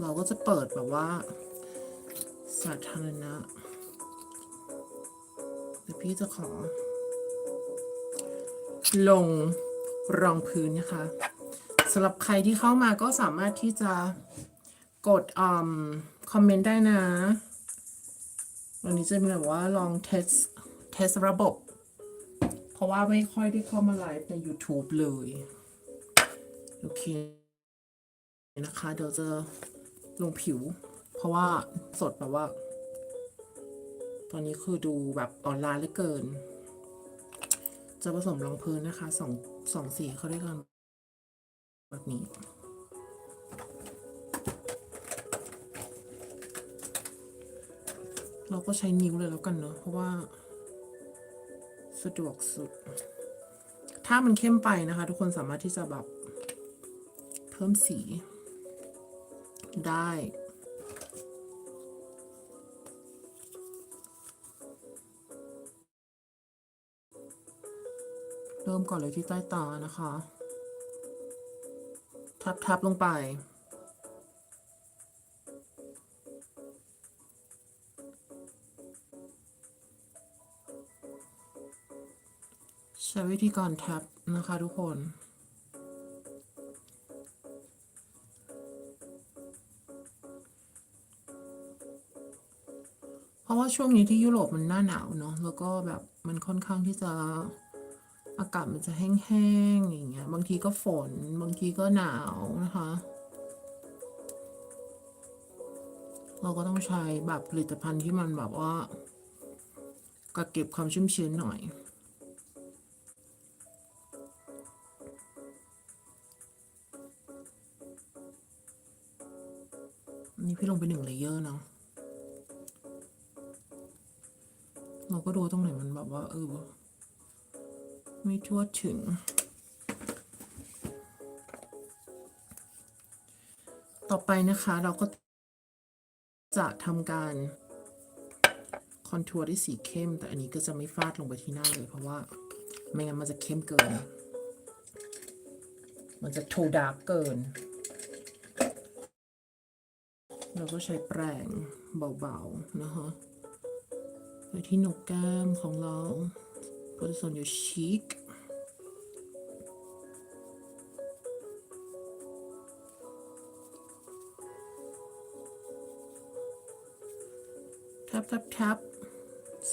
เราก็จะเปิดแบบว่า สาธารณะเดี๋ยวพี่จะขอ ลงรองพื้นนะคะสำหรับใครที่เข้ามาก็สามารถที่จะกดอมคอมเมนต์ได้นะวันนี้จะมีแบบว่าลองเทสเทสระบบ เพราะว่าไม่ค่อยได้เข้ามาไลฟ์ใน YouTube เลย โอเค นะคะ เดี๋ยวจะ ลงผิว เพราะว่าสดแบบว่า ตอนนี้คือดูแบบออนไลน์เหลือเกิน จะผสมรองพื้นนะคะสองสองสีเขาเรียกกันแบบนี้เราก็ใช้นิ้วเลยแล้วกันเนอะเพราะว่า สะดวกสุด ถ้ามันเข้มไปนะคะ ทุกคนสามารถที่จะแบบ เพิ่มสี ได้ เริ่มก่อนเลยที่ใต้ตานะคะ ทับทับลงไป ใช้วิธีการแท็บนะคะทุกคน ราะว่าช่วงนี้ที่ยุโรปมันหน้าหนาวเนาะแล้วก็แบบมันค่อนข้างที่จะอากาศมันจะแห้งๆอย่างเงี้ย บางทีก็ฝน บางทีก็หนาวนะคะ เราก็ต้องใช้แบบผลิตภัณฑ์ที่มันแบบว่ากักเก็บความชุ่มชื้นหน่อยนนี้พี่ลงไปหนึ่งเลเยอร์เนาะ เราก็ดูตรงไหนมันแบบว่า เออ ไม่ทั่วถึง ต่อไปนะคะเราก็จะทำการคอนทัวร์ด้วยสีเข้ม แต่อันนี้ก็จะไม่ฟาดลงไปที่หน้าเลย เพราะว่าไม่งั้นมันจะเข้มเกิน มันจะทูดาร์กเกิน เราก็ใช้แปรงเบาๆ นะคะ อยู่ที่หนกแก้มของเราโพสซียมอยู่ชีกทับทับทับ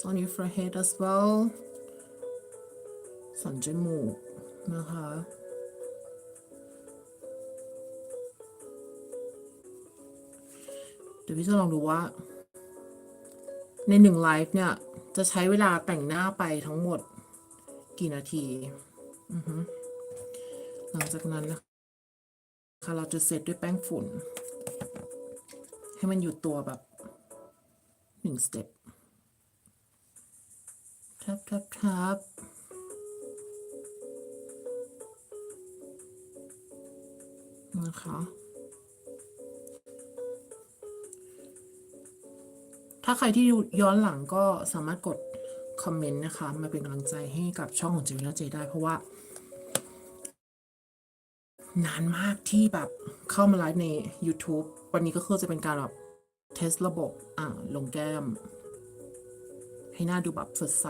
it's อยู่ฟิ forehead as well สันจมูกนะคะเดี๋ยวพี่จะลองดูว่า ในหนึ่งไลฟ์เนี่ย จะใช้เวลาแต่งหน้าไปทั้งหมดกี่นาทีหลังจากนั้นนะคะเราจะเซตด้วยแป้งฝุ่น ให้มันอยู่ตัวแบบหนึ่งสเต็ปทับทับทับนะคะ ถ้าใครที่ย้อนหลังก็สามารถกดคอมเมนต์นะคะ มาเป็นกำลังใจให้กับช่องของเจมินาเจได้เพราะว่า นานมากที่แบบเข้ามาไลฟ์ใน YouTube วันนี้ก็คือจะเป็นการแบบเทสระบบอ่าลงแก้ม ให้หน้าดูแบบสดใส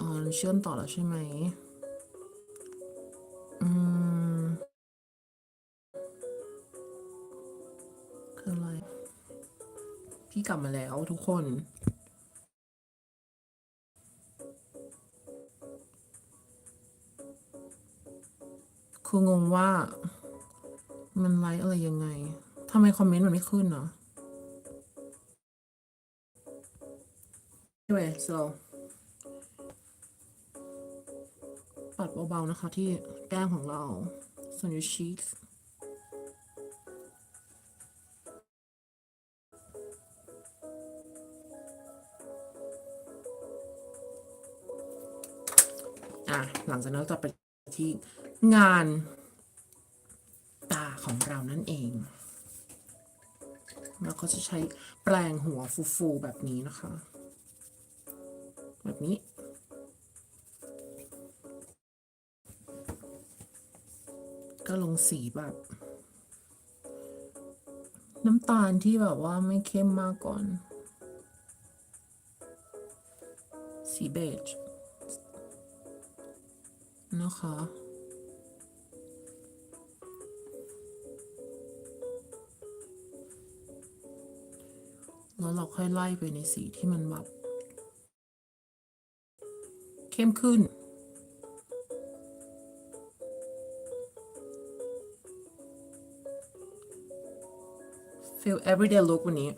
อ๋อเชื่อมต่อแล้วใช่ไหม อืม กลับมาแล้วทุกคน คืองงว่า มันไลฟ์อะไรยังไงทำไมคอมเมนต์มันไม่ขึ้นเนาะ anyway so ปัดเบาๆนะคะที่แก้มของเราส่วน your cheeks หลังจากนั้นต่อไปที่งานตาของเรานั่นเองแล้วก็จะใช้แปลงหัวฟูๆแบบนี้นะคะ แบบนี้ก็ลงสีแบบ น้ำตาลที่แบบว่าไม่เข้มมากก่อน สีเบจ นะคะ แล้วเราค่อยไล่ไปในสีที่มันแบบเข้มขึ้น feel everyday look วันนี้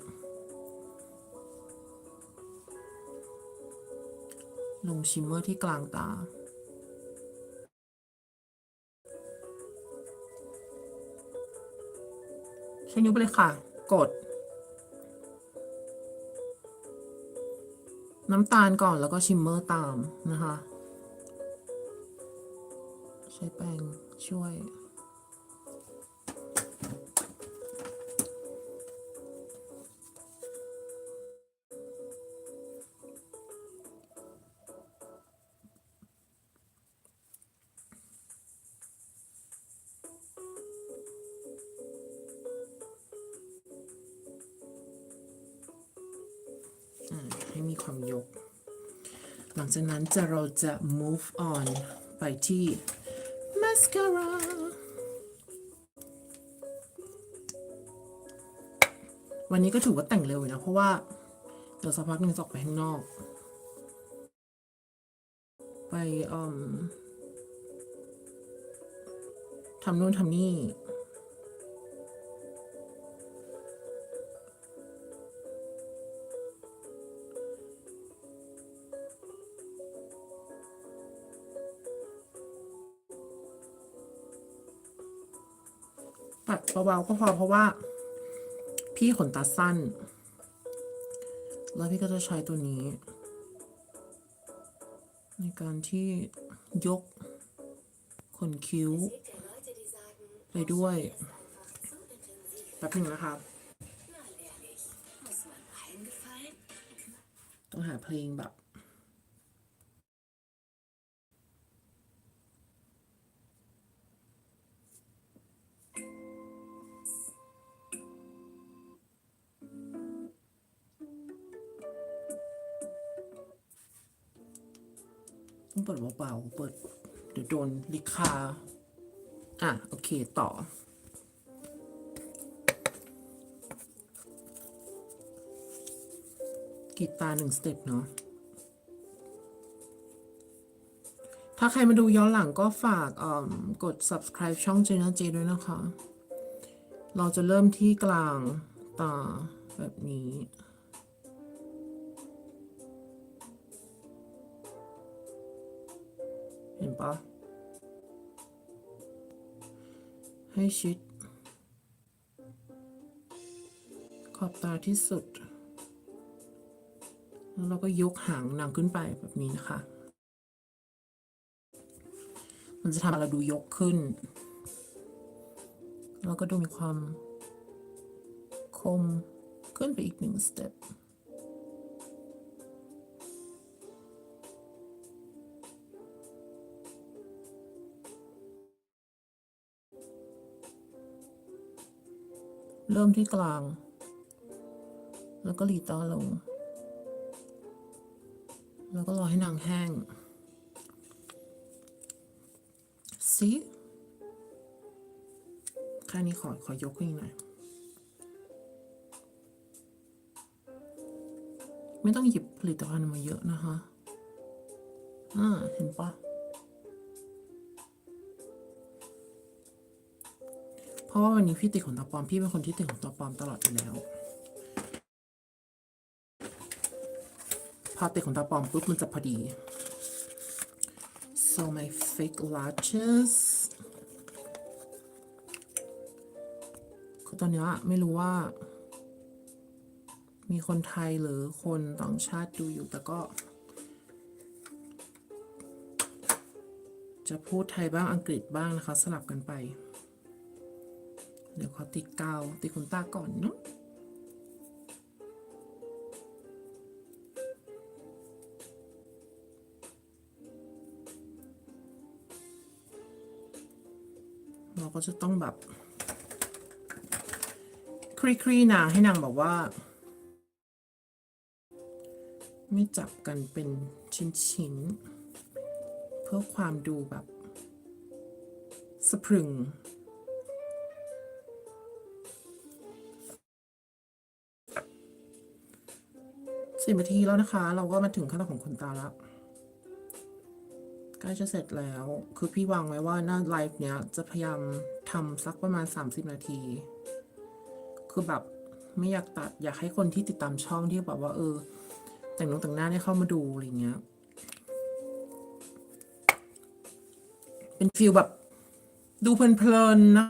ลงชิมเมอร์ที่กลางตา ช้นิ้วไปเลยค่ะ กด น้ำตาลก่อนแล้วก็ชิมเมอร์ตามนะคะ ใช้แป้งช่วย จากนั้นจะเราจะ move on ไปที่ mascara วันนี้ก็ถือว่าแต่งเร็วอยู่นะ เพราะว่าเดี๋ยวสักพักหนึ่งจะออกไปข้างนอก ไปอมทำนู่นทำนี่ เบาๆก็พอเพราะว่า พี่ขนตาสั้น แล้วพี่ก็จะใช้ตัวนี้ ในการที่ยกขนคิ้ว ไปด้วยแป๊บนึงนะคะต้องหาเพลงแบบ เปิดเบาๆ เปิดเดี๋ยวโดนลิคา อะ โอเคต่อ กีตาร์หนึ่งสเต็ปเนาะ ถ้าใครมาดูย้อนหลังก็ฝากกด subscribe ช่องเจนเจด้วยนะคะ เราจะเริ่มที่กลางตาแบบนี้ ปะให้ชิด ขอบตาที่สุด แล้วเราก็ยกหางนางขึ้นไปแบบนี้นะคะ มันจะทำให้เราดูยกขึ้น แล้วก็ดูมีความคมขึ้นไปอีกหนึ่งสเต็ป เริ่มที่กลาง แล้วก็หลีตาลง แล้วก็รอให้นางแห้ง สิแค่นี้ขอขอยกขึ้นหน่อยไม่ต้องหยิบผลิตภัณฑ์มาเยอะนะคะ อ่า เห็นปะ ราะว่าวันนี้พี่ติดขนตาปลอม พี่เป็นคนที่ติดขนตาปลอมตลอดอยู่แล้ว พอติดขนตาปลอมปุ๊บมันจะพอดี so my fake lashes คือตอนนี้ไม่รู้ว่า มีคนไทยหรือคนต่างชาติดูอยู่แต่ก็ จะพูดไทยบ้างอังกฤษบ้างนะคะ สลับกันไป เดี๋ยวขอติดกาวติดขนตาก่อนเนาะเราก็จะต้องแบบคลี่คลี่นางให้นางแบบว่า ไม่จับกันเป็นชิ้นๆเพื่อความดูแบบสะพรึง สิบนาทีแล้วนะคะ เราก็มาถึงขั้นตอนของขนตาล้วใกล้จะเสร็จแล้ว คือพี่วางไว้ว่าหน้าไลฟ์เนี้ยจะพยายามทำสักประมาณ 30 นาที คือแบบไม่อยากตัดอยากให้คนที่ติดตามช่องที่แบบว่า เออ แต่งนงแต่งหน้าได้เข้ามาดูอะไรเงี้ย เป็นฟิลแบบ ดูเพลินๆนะ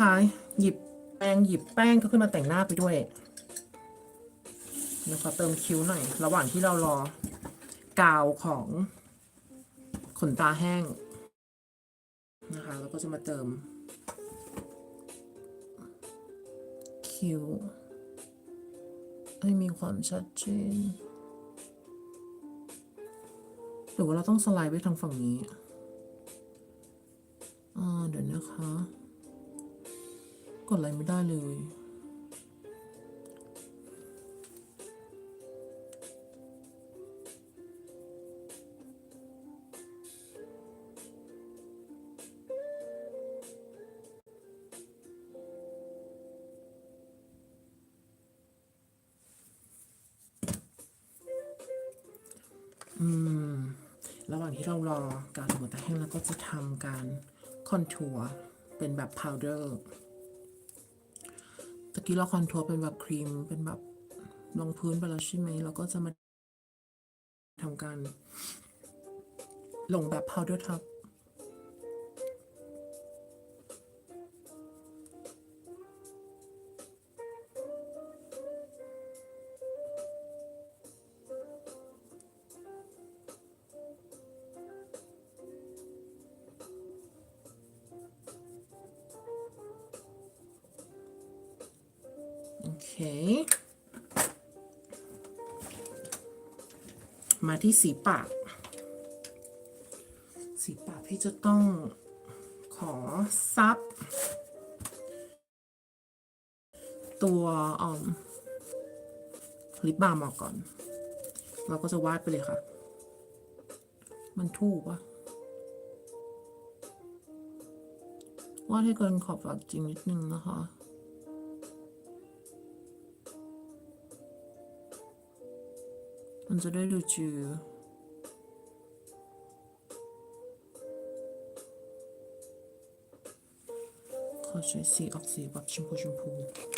คะหยิบแป้งหยิบแป้งก็ขึ้นมาแต่งหน้าไปด้วย เดี๋ยวขอเติมคิ้วหน่อย ระหว่างที่เรารอกาวของขนตาแห้งนะคะแล้วก็จะมาเติม คิ้วให้มีความชัดเจนหรือว่าเราต้องสไลด์ไปทางฝั่งนี้อ่าเดี๋ยวนะคะ กดอะไรไม่ได้เลย ตาแห้งแล้วก็จะทำการคอนทัวร์เป็นแบบพาวเดอร์ตะกี้เราคอนทัวร์เป็นแบบครีมเป็นแบบรองพื้นไปแล้วใช่ไหมเราก็จะมาทำการลงแบบพาวเดอร์ทับ ที่สีปาก สีปากพี่จะต้องขอซับ ตัวออมลิปบาล์มออกก่อน เราก็จะวาดไปเลยค่ะ มันถูกปะวาดให้เกินขอบปากจริงนิดนึงนะคะ มันจะได้ดูจือขอใช้สีอ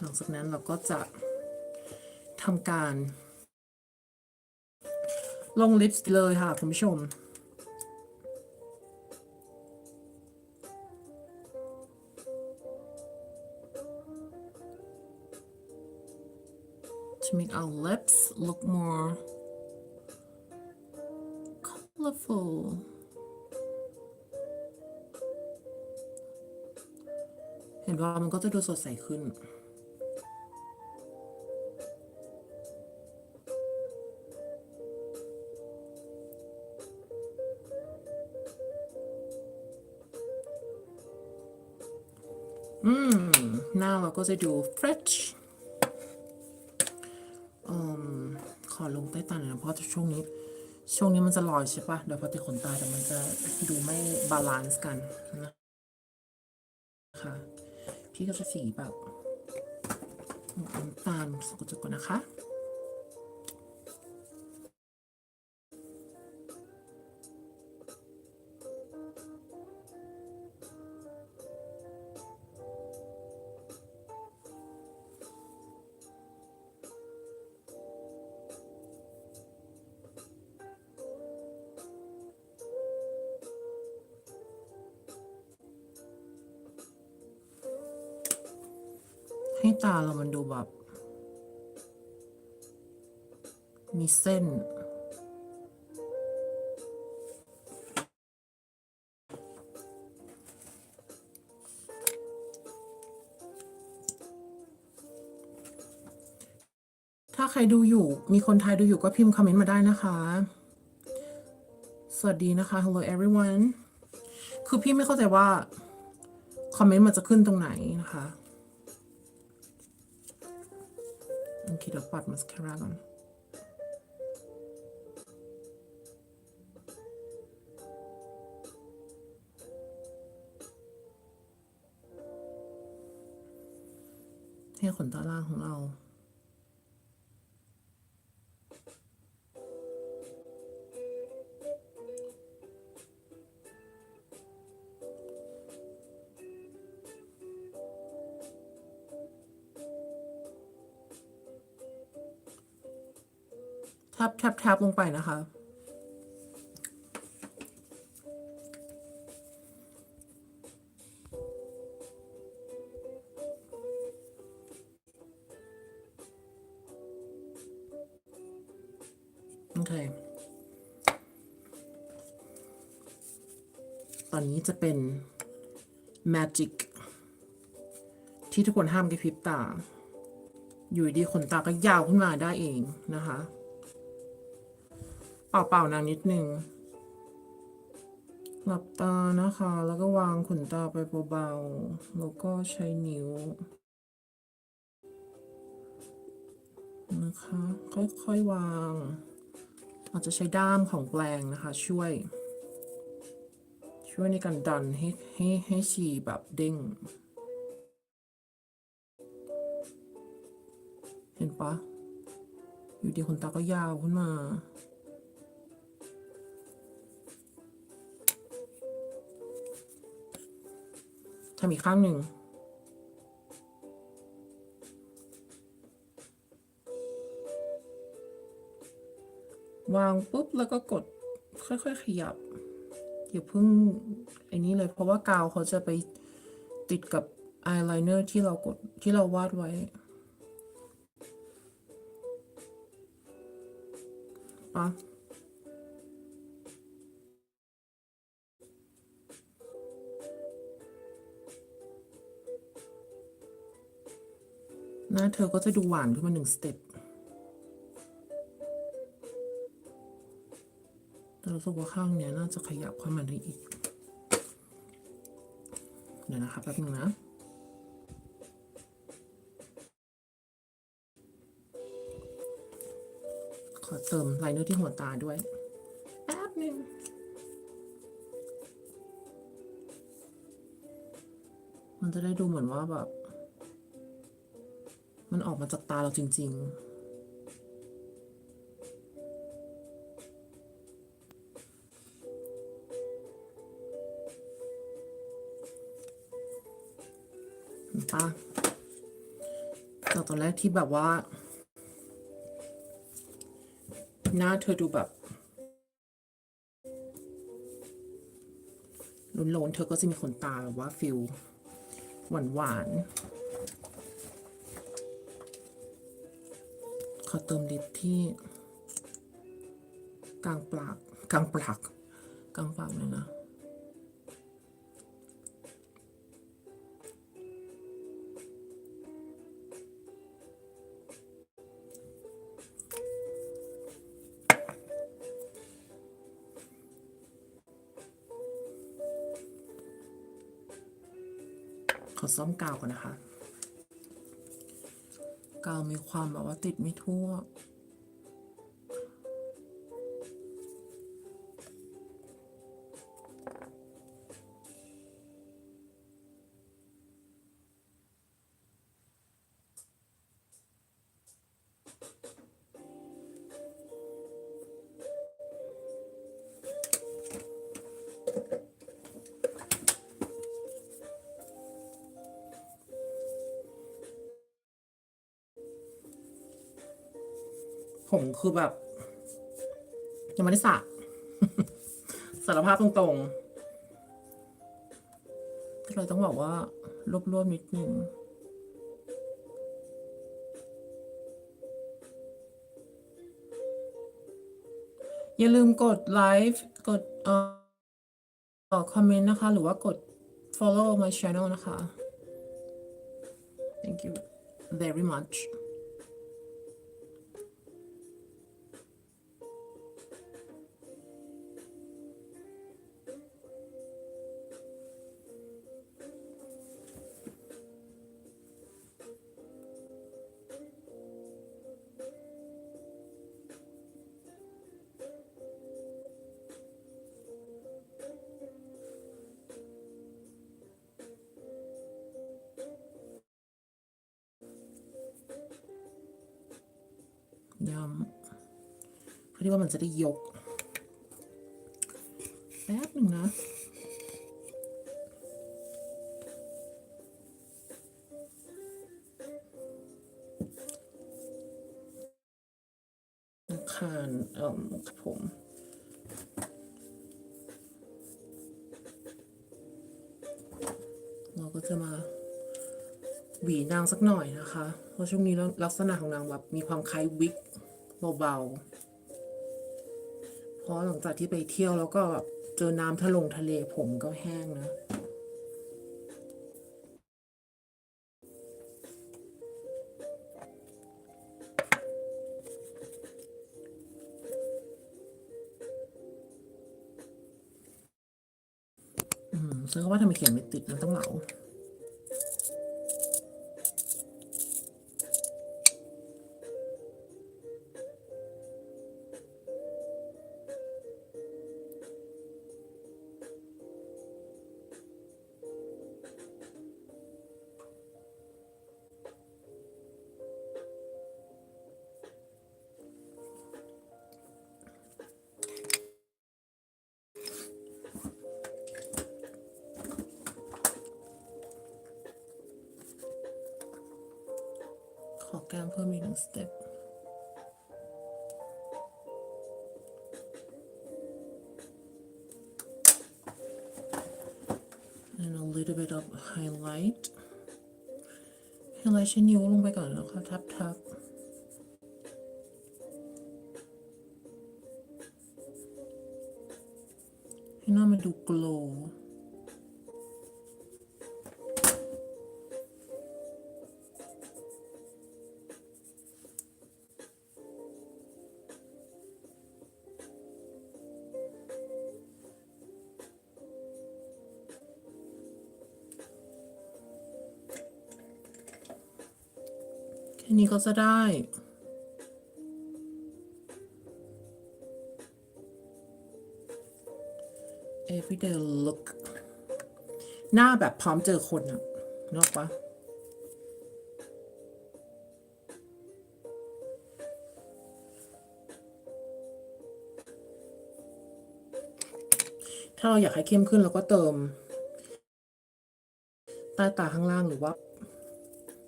หลังจากนั้นเราก็จะทำการ ลงลิปสติกเลยค่ะคุณผู้ชม to make our lips look more colorful เห็นว่ามันก็จะดูสดใสขึ้น หน้าเราก็จะดู fresh อมขอลงใต้ตาหน่อยนะเพราะช่วงนี้ ช่วงนี้มันจะลอยใช่ปะเดี๋ยวพอติดขนตาแต่มันจะดูไม่บาลานซ์กันนะคะพี่ก็จะสีแบบน้ำตาลสกจุกก่อนนะคะ ให้ตาเรามันดูแบบ มีเส้น ถ้าใครดูอยู่ มีคนไทยดูอยู่ก็พิมพ์คอมเมนต์มาได้นะคะ สวัสดีนะคะ hello everyone คือพี่ไม่เข้าใจว่า คอมเมนต์มันจะขึ้นตรงไหนนะคะ โอเคเดี๋ยวปัดมาสคาร่าก่อนให้ขนตาล่างของเรา ทับทับทับลงไปนะคะ โอเค ตอนนี้จะเป็น Magic ที่ทุกคนห้ามกระพริบตา อยู่ดีขนตาก็ยาวขึ้นมาได้เองนะคะ เป่าๆนางนิดนึง หลับตานะคะ แล้วก็วางขนตาไปเบาๆ แล้วก็ใช้นิ้ว นะคะ ค่อยๆวาง อาจจะใช้ด้ามของแปลงนะคะ ช่วย ช่วยในการดันให้ให้ให้ฉี่แบบเด้งเห็นปะ อยู่ดีขนตาก็ยาวขึ้นมา ทำอีกข้างหนึ่ง วางปุ๊บแล้วก็กดค่อย ๆ ขยับ อย่าเพิ่งไอ้นี้เลยเพราะว่ากาวเขาจะไปติดกับอายไลเนอร์ที่เรากดที่เราวาดไว้ปะ หน้าเธอก็จะดูหวานขึ้นมาหนึ่งสเต็ปแต่รู้สึกว่าข้างเนี้ยน่าจะขยับเข้ามาได้อีก เดี๋ยวนะคะแป๊บนึงนะขอเติมไลเนอร์ที่หัวตาด้วยแป๊บนึงมันจะได้ดูเหมือนว่าแบบ มันออกมาจากตาเราจริงๆเห็นปะจากตอนแรกที่แบบว่า หน้าเธอดูแบบโลนๆเธอก็จะมีขนตาแบบว่าฟิลหวานหวาน ขอเติมลิปที่กลางปากกลางปากกลางปากเลยนะขอซ่อมกาวก่อนนะคะ กาวมีความแบบว่าติดไม่ทั่ว ผมคือแบบ ยังไม่ได้สระสารภาพตรงๆก็เลยต้องบอกว่ารวบๆนิดนึงอย่าลืมกดไลค์กดเอ่อคอมเมนต์นะคะ หรือว่ากด follow my channel นะคะ thank you very much อมันจะได้ยก แป๊บหนึ่งนะคานเอ่อครับผมเราก็จะมาหวีนางสักหน่อยนะคะ เพราะช่วงนี้ลักษณะของนางแบบมีความคล้ายวิกเบาๆ เพราะหลังจากที่ไปเที่ยวแล้วก็แบบเจอน้ำทะลงทะเลผมก็แห้งนะอืมซึ่งก็ว่าทำไมเขียนไม่ติดมันต้องเหมา ขอแก้มเพิ่มอีกหนึ่งสเต็ป and a little bit of highlight highlight ใช้นิ้วลงไปก่อนแล้วก็ทับทับให้หน้ามันดูโนี้ก็จะได้ everyday look หน้าแบบพร้อมเจอคนอะนอกปะถ้าเราอยากให้เข้มขึ้นเราก็เติมใต้ตาข้างล่างหรือว่า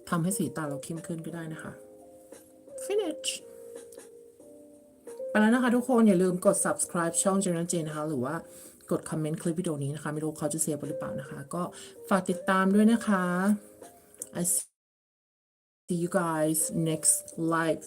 ทำให้สีตาเราเข้มขึ้นก็ได้นะคะ finish ไปแล้วนะคะทุกคนอย่าลืมกด subscribe ช่อง General Jane นะคะ หรือว่ากดคอมเมนต์คลิปวิดีโอนี้นะคะ ไม่รู้เขาจะเซฟไว้หรือเปล่านะคะ ก็ฝากติดตามด้วยนะคะ I see you guys next live